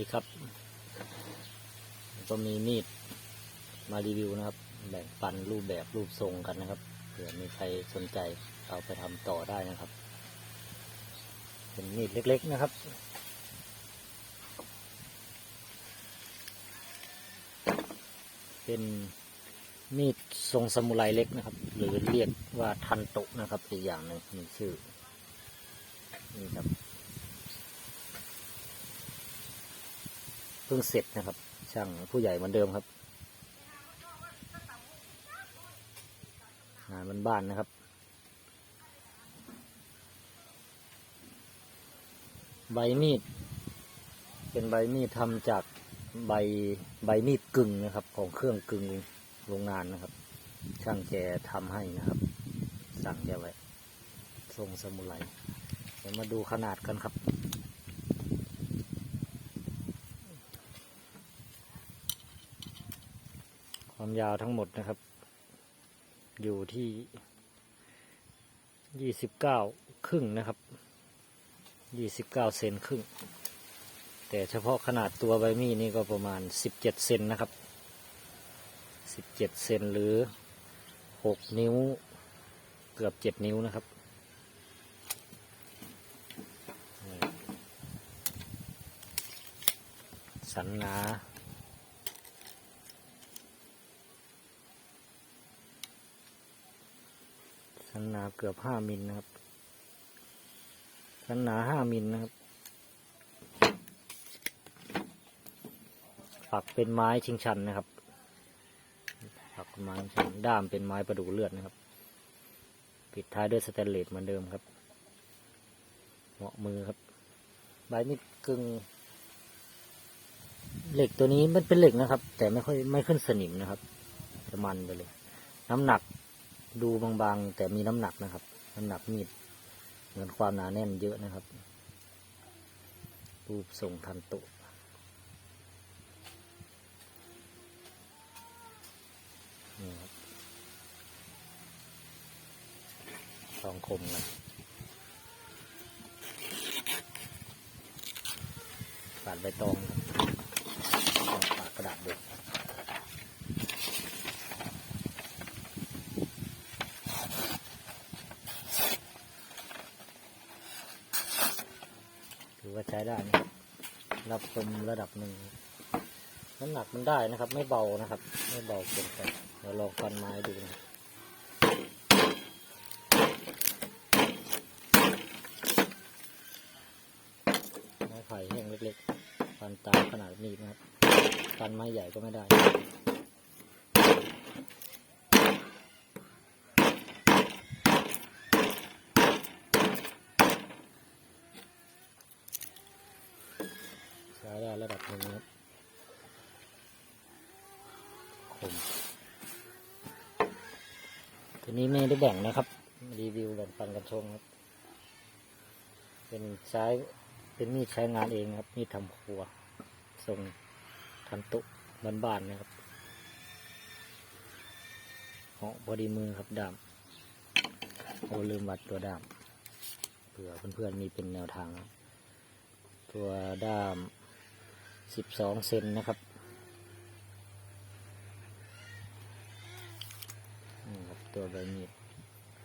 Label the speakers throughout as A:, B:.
A: ดีครับ ก็มีมีดมารีวิวนะครับ แบ่งปันรูปแบบรูปทรงกันนะครับเผื่อมีใครสนใจเอาไปทำต่อได้นะครับ เป็นมีดเล็กๆนะครับเป็นมีดทรงสมุไรเล็กนะครับ หรือเรียกว่าทันโตนะครับอีกอย่างหนึ่งมีชื่อนี่ครับ พิ่งเสร็จนะครับ ช่างผู้ใหญ่เหมือนเดิมครับ งานบ้านๆนะครับ ใบมีด เป็นใบมีดทำจากใบใบมีดกึ่งนะครับ ของเครื่องกึ่งโรงงานนะครับ ช่างแกทำให้นะครับ สั่งแกไว้ทรงสมุไรเดี๋ยวมาดูขนาดกันครับ ความยาวทั้งหมดนะครับ อยู่ที่ยี่สิบเก้าครึ่งนะครับยี่สิบเก้าเซนครึ่ง แต่เฉพาะขนาดตัวใบมีดนี่ก็ประมาณสิบเจ็ดเซนนะครับสิบเจ็ดเซนหรือหกนิ้วเกือบเจ็ดนิ้วนะครับสันหนา สันหนาเกือบห้ามิลนะครับ สันหนาห้ามิลนะครับฝักเป็นไม้ชิงชันนะครับฝักเป็นไม้ชิงชันด้ามเป็นไม้ประดู่เลือดนะครับ ปิดท้ายด้วยสแตนเลสเหมือนเดิมครับ เหมาะมือครับ ใบมีดกึ่งเหล็กตัวนี้มันเป็นเหล็กนะครับ แต่ไม่ค่อยไม่ขึ้นสนิมนะครับจะมันไปเลย น้ำหนัก ดูบางๆ แต่มีน้ำหนักนะครับ น้ำหนักมีด เหมือนความหนาแน่นเยอะนะครับ รูปทรงทันตุนี่ครับทองคมนะปาดใบตองปาดกระดาษเด็ก ถือว่าใช้ได้นะครับรับชมระดับหนึ่งน้ำหนักมันได้นะครับ ไม่เบานะครับ ไม่เบาเกินไปเดี๋ยวลองฟันไม้ดูนะครับไม้ไผ่แห้งเล็กๆฟันตามขนาดนี้นะครับฟันไม้ใหญ่ก็ไม่ได้ ใช้ได้ ระดับหนึ่งนครับคมทีนี้ไม่ได้แบ่งนะครับ รีวิวแบ่งปันกันชมครับ เป็นใช้เป็นมีดใช้งานเองครับ มีดทำครัวทรงทันตุบ้านๆนะครับเหาะพอดีมือครับดามโอ้ลืมวัดตัวดามเผื่อเพื่อนๆมีเป็นแนวทาง ตัวด้าม สิบสองเซนนะครับตัวใบมีด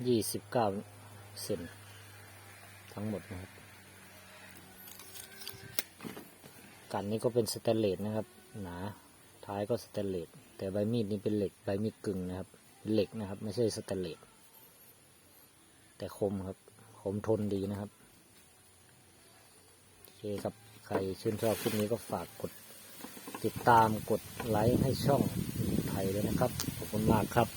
A: ยี่สิบเก้าเซนทั้งหมดนะครับ กันนี้ก็เป็นสแตนเลสนะครับ หนาท้ายก็สแตนเลสแต่ใบมีดนี่เป็นเหล็กใบมีดกึ่งนะครับเป็นเหล็กนะครับ ไม่ใช่สแตนเลสแต่คมครับ คมทนดีนะครับโอเคครับ ใครชื่นชอบคลิปนี้ก็ฝากกดติดตามกดไลค์ให้ช่องไทยด้วยนะครับ ขอบคุณมากครับ